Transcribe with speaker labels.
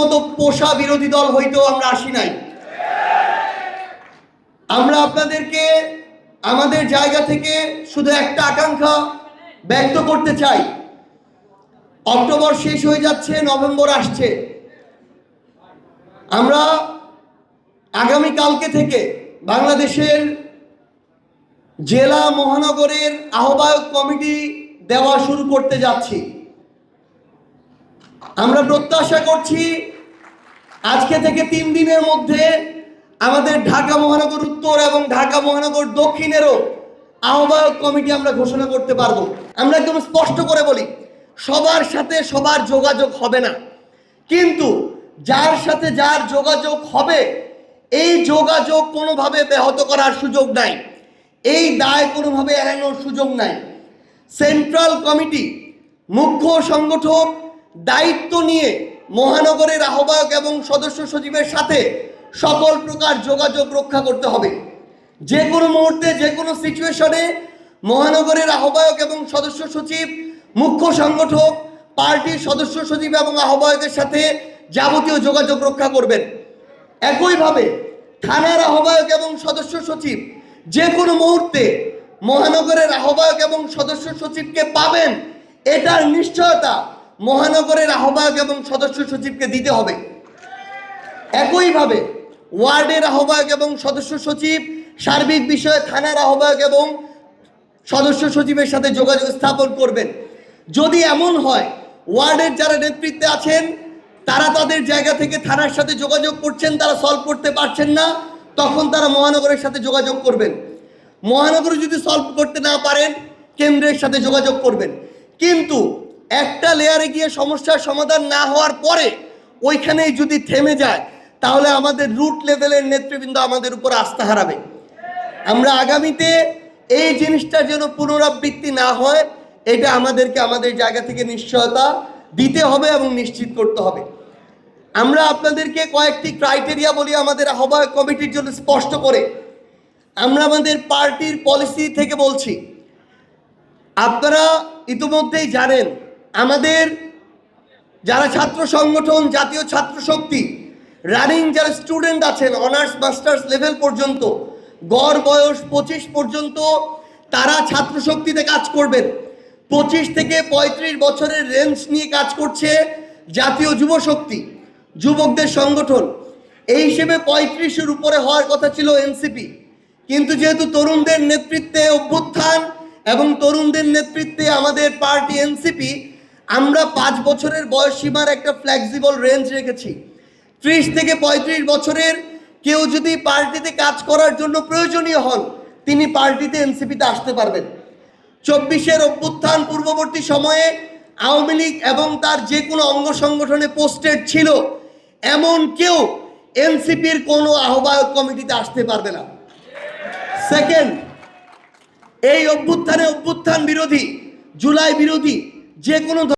Speaker 1: মতো পোষা বিরোধী দল হইতেও আমরা আসি নাই। আমরা আপনাদেরকে আমাদের জায়গা থেকে শুধু একটা আকাঙ্ক্ষা ব্যক্ত করতে চাই। অক্টোবর শেষ হয়ে যাচ্ছে, নভেম্বর আসছে। আমরা আগামী কালকে থেকে বাংলাদেশের জেলা মহানগরের আহ্বায়ক কমিটি দেওয়া শুরু করতে যাচ্ছি। আমরা প্রত্যাশা করছি আজকে থেকে তিন দিনের মধ্যে আমাদের ঢাকা মহানগর উত্তর এবং ঢাকা মহানগর দক্ষিণেরও আহ্বায়ক কমিটি আমরা ঘোষণা করতে পারব। আমরা একদম স্পষ্ট করে বলি, সবার সাথে সবার যোগাযোগ হবে না। কিন্তু যার সাথে যার যোগাযোগ হবে, এই যোগাযোগ কোনোভাবে ব্যাহত করার সুযোগ নাই। এই দায় কোনোভাবে এড়ানোর সুযোগ নাই। সেন্ট্রাল কমিটি, মুখ্য সংগঠক দায়িত্ব নিয়ে মহানগরের আহ্বায়ক এবং সদস্য সচিবের সাথে সকল প্রকার যোগাযোগ রক্ষা করতে হবে। যে কোনো মুহূর্তে, যে কোনো সিচুয়েশনে মহানগরের আহ্বায়ক এবং সদস্য সচিব, মুখ্য সংগঠক, পার্টির সদস্য সচিব এবং আহ্বায়কের সাথে যাবতীয় যোগাযোগ রক্ষা করবেন। একইভাবে থানার আহ্বায়ক এবং সদস্য সচিব যে কোনো মুহূর্তে মহানগরের আহ্বায়ক এবং সদস্য সচিবকে পাবেন, এটার নিশ্চয়তা মহানগরের আহ্বায়ক এবং সদস্য সচিবকে দিতে হবে। একইভাবে ওয়ার্ডের আহ্বায়ক এবং সদস্য সচিব, সার্বিক বিষয়ে থানার আহ্বায়ক এবং সদস্য সচিবের সাথে যোগাযোগ স্থাপন করবেন। যদি এমন হয়, ওয়ার্ডের যারা নেতৃত্বে আছেন, তারা তাদের জায়গা থেকে থানার সাথে যোগাযোগ করছেন, তারা সলভ করতে পারছেন না, তখন তারা মহানগরের সাথে যোগাযোগ করবেন। মহানগরে যদি সলভ করতে না পারেন, কেন্দ্রের সাথে যোগাযোগ করবেন। কিন্তু একটা লেয়ারে গিয়ে সমস্যার সমাধান না হওয়ার পরে ওইখানেই যদি থেমে যায়, তাহলে আমাদের রুট লেভেলের নেতৃবৃন্দ আমাদের উপর আস্থা হারাবে। আমরা আগামীতে এই জিনিসটা যেন পুনরাবৃত্তি না হয়, এটা আমাদেরকে আমাদের জায়গা থেকে নিশ্চয়তা দিতে হবে এবং নিশ্চিত করতে হবে। আমরা আপনাদেরকে কয়েকটি ক্রাইটেরিয়া বলি আমাদের আহ্বায়ক কমিটির জন্য স্পষ্ট করে। আমরা আমাদের পার্টির পলিসি থেকে বলছি। আপনারা ইতিমধ্যেই জানেন আমাদের যারা ছাত্র সংগঠন, জাতীয় ছাত্র শক্তি রানিং যারা স্টুডেন্ট আছেন অনার্স মাস্টার্স লেভেল পর্যন্ত, গড় বয়স পঁচিশ পর্যন্ত, তারা ছাত্র শক্তিতে কাজ করবেন। পঁচিশ থেকে পঁয়ত্রিশ বছরের রেঞ্জ নিয়ে কাজ করছে জাতীয় যুব শক্তি, যুবকদের সংগঠন। এই হিসেবে পঁয়ত্রিশের উপরে হওয়ার কথা ছিল এনসিপি। কিন্তু যেহেতু তরুণদের নেতৃত্বে অভ্যুত্থান এবং তরুণদের নেতৃত্বে আমাদের পার্টি এনসিপি আমরা পাঁচ বছরের বয়স সীমার একটা ফ্লেক্সিবল রেঞ্জ রেখেছি। ত্রিশ থেকে পঁয়ত্রিশ বছরের কেউ যদি পার্টিতে কাজ করার জন্য প্রয়োজনীয় হন, তিনি পার্টিতে এনসিপিতে আসতে পারবেন। চব্বিশের অভ্যুত্থান পূর্ববর্তী সময়ে আওয়ামী লীগ এবং তার যে কোনো অঙ্গ সংগঠনে পোস্টেড ছিল, এমন কেউ এনসিপির কোনো আহ্বায়ক কমিটিতে আসতে পারবে না। সেকেন্ড এই অভ্যুত্থানে অভ্যুত্থান বিরোধী, জুলাই বিরোধী, যে কোনো